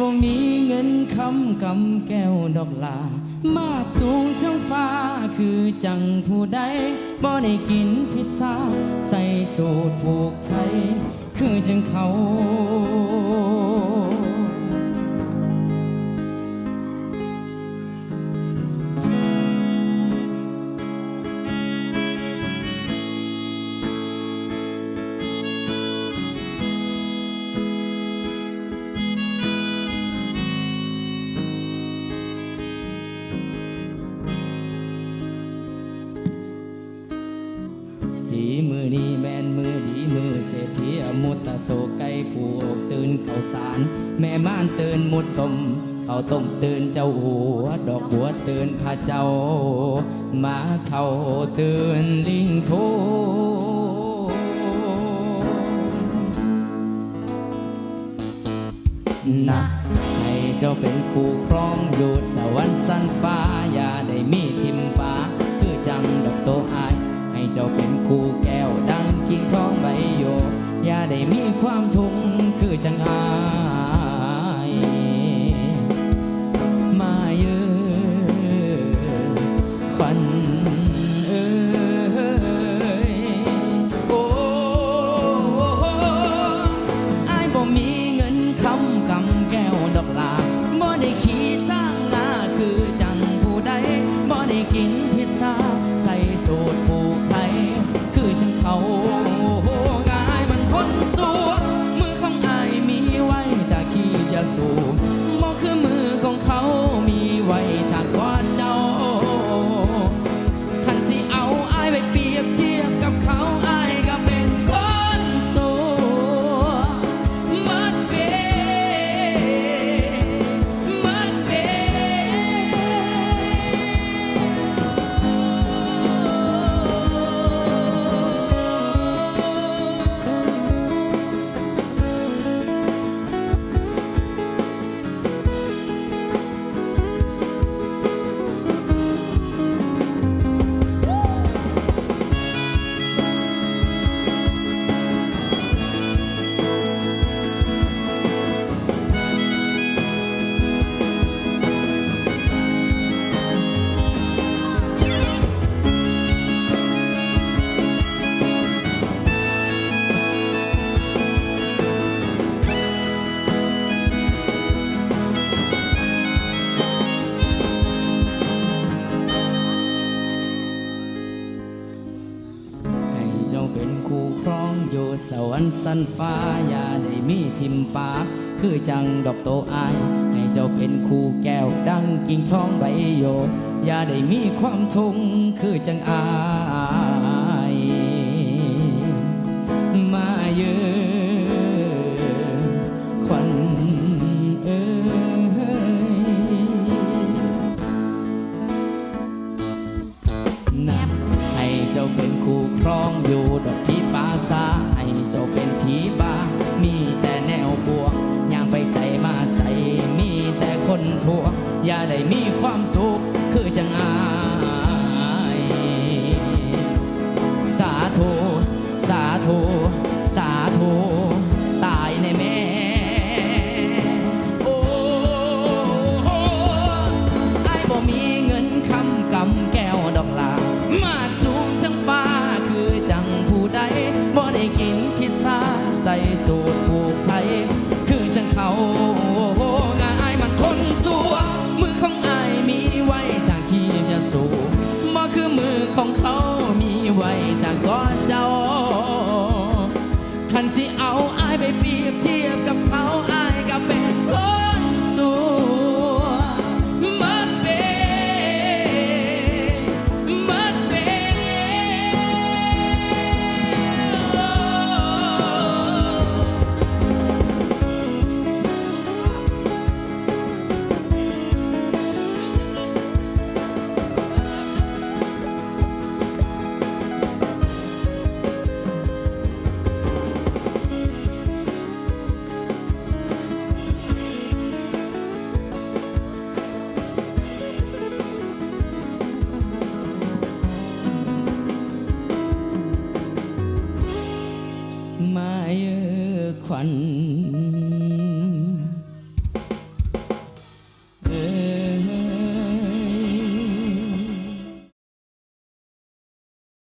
บ่มีเงินคำกำแก้วดอกลา มาสูงทั้งฟ้าคือจังผู้ใดบ่ได้กินพิซซ่า ใส่สูตรผูกไทย คือจังเขาีมือนี้แมนมือดีมือเศรษฐีอมุตตะโศกไก่ผูกตื่นเขาสาร แม่ม่านตื่นมุดสมเขาต้มตื่นเจ้าหัวดอกบัวตื่นพระเจ้ามาเท่าตื่นลิงโทนะให้เจ้าเป็นคู่ครองอยู่สวรรค์สันฟ้าอย่าได้มีทิมฟ้า คือจังดอกโตอาย ให้เจ้าเป็น คู่แก้วดังกิ่งทองใบโยอย่าได้มีความทุกข์คือจังอายมา เป็นคู่ครองอยู่สวรรค์สันฟ้าอย่าได้มีทิมปาคือจังดอกโตอาย ให้เจ้าเป็นคู่แก้วดังกิ่งทองใบโยอย่าได้มีความทุกข์คือจังอาย มาเยอ ได้มีความสุขคือจังอา ของเขามีไว้จากกอดเจ้าคันสิเอาอายไปเปรียบเทียบกับเขา கண்